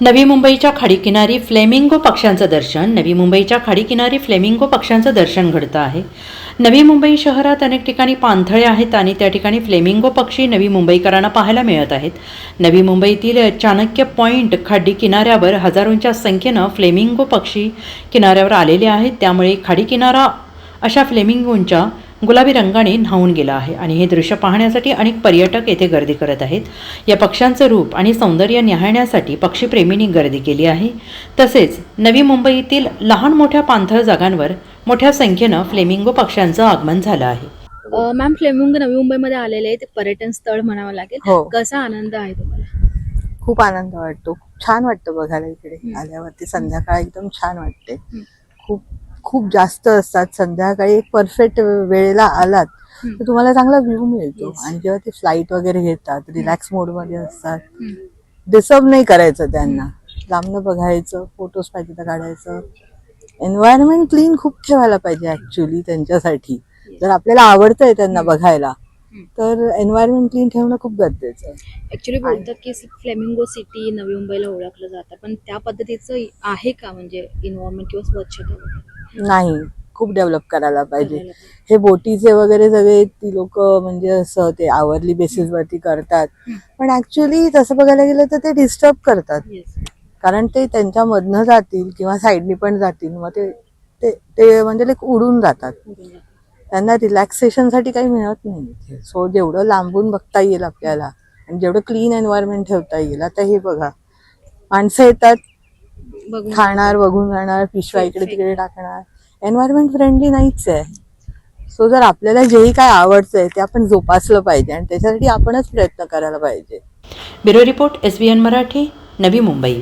नवी मुंबईच्या खाडीकिनारी फ्लेमिंगो पक्ष्यांचं दर्शन नवी मुंबईच्या खाडीकिनारी फ्लेमिंगो पक्ष्यांचं दर्शन घडतं आहे. नवी मुंबई शहरात अनेक ठिकाणी पाणथळे आहेत आणि त्या ठिकाणी फ्लेमिंगो पक्षी नवी मुंबईकरांना पाहायला मिळत आहेत. नवी मुंबईतील चाणक्य पॉईंट खाडी किनाऱ्यावर हजारोंच्या संख्येनं फ्लेमिंगो पक्षी किनाऱ्यावर आलेले आहेत. त्यामुळे खाडी किनारा अशा फ्लेमिंगोंच्या गुलाबी रंगाने न्हावून गेला आहे आणि हे दृश्य पाहण्यासाठी अनेक पर्यटक येथे गर्दी करत आहेत. या पक्ष्यांचं रूप आणि सौंदर्य निहाळण्यासाठी पक्षीप्रेमींनी गर्दी केली आहे. तसेच नवी मुंबईतील लहान मोठ्या पाणथळ जागांवर मोठ्या संख्येनं फ्लेमिंगो पक्ष्यांचं आगमन झालं आहे. मॅम फ्लेमिंग नवी मुंबईमध्ये आलेले आहे ते पर्यटन स्थळ म्हणावं लागेल. हो. कसा आनंद आहे तुम्हाला? खूप आनंद वाटतो. छान वाटतं बघायला इकडे. आल्यावरती. संध्याकाळी एकदम छान वाटते. खूप खूप जास्त असतात. संध्याकाळी एक परफेक्ट वेळेला आलात. तर तुम्हाला चांगला व्ह्यू मिळतो. आणि जेव्हा ते फ्लाईट वगैरे घेतात रिलॅक्स मोडमध्ये असतात. डिस्टर्ब नाही करायचं त्यांना. लांबनं बघायचं फोटोज पाहिजे तर काढायचं. एन्व्हायरमेंट क्लीन खूप ठेवायला पाहिजे ऍक्च्युली त्यांच्यासाठी. जर आपल्याला आवडतंय त्यांना बघायला तर एन्व्हायरमेंट क्लीन ठेवणं खूप गरजेचं आहे ऍक्च्युली बोलतात की फ्लेमिंगो सिटी नवी मुंबईला ओळखलं जातं पण त्या पद्धतीचं आहे का म्हणजे इन्व्हायरमेंट किंवा स्वच्छता वगैरे? नाही खूप डेव्हलप करायला पाहिजे करायला पाहिजे. हे बोटीचे वगैरे सगळे ती लोक म्हणजे असं ते आवरली बेसिस वरती करतात हम्म. पण ऍक्च्युली तसं बघायला गेलं तर ते डिस्टर्ब करतात Yes. कारण ते त्यांच्या मधनं जातील किंवा साईडनी पण जातील मग ते ते ते म्हणजे like उडून जातात त्यांना रिलॅक्सेशनसाठी काही मिळत नाही. सो जेवढं लांबून बघता येईल आपल्याला आणि जेवढं क्लीन एन्व्हायरमेंट ठेवता येईल आता हे बघा. माणसं येतात बघून. खाणार बघून जाणार पिशव्या इकडे तिकडे टाकणार. एन्व्हायरमेंट फ्रेंडली नाहीच आहे. सो जर आपल्याला जेही काय आवडतंय ते आपण जोपासलं पाहिजे आणि त्याच्यासाठी आपणच प्रयत्न करायला पाहिजे. Bureau report S B N Marathi Navi Mumbai.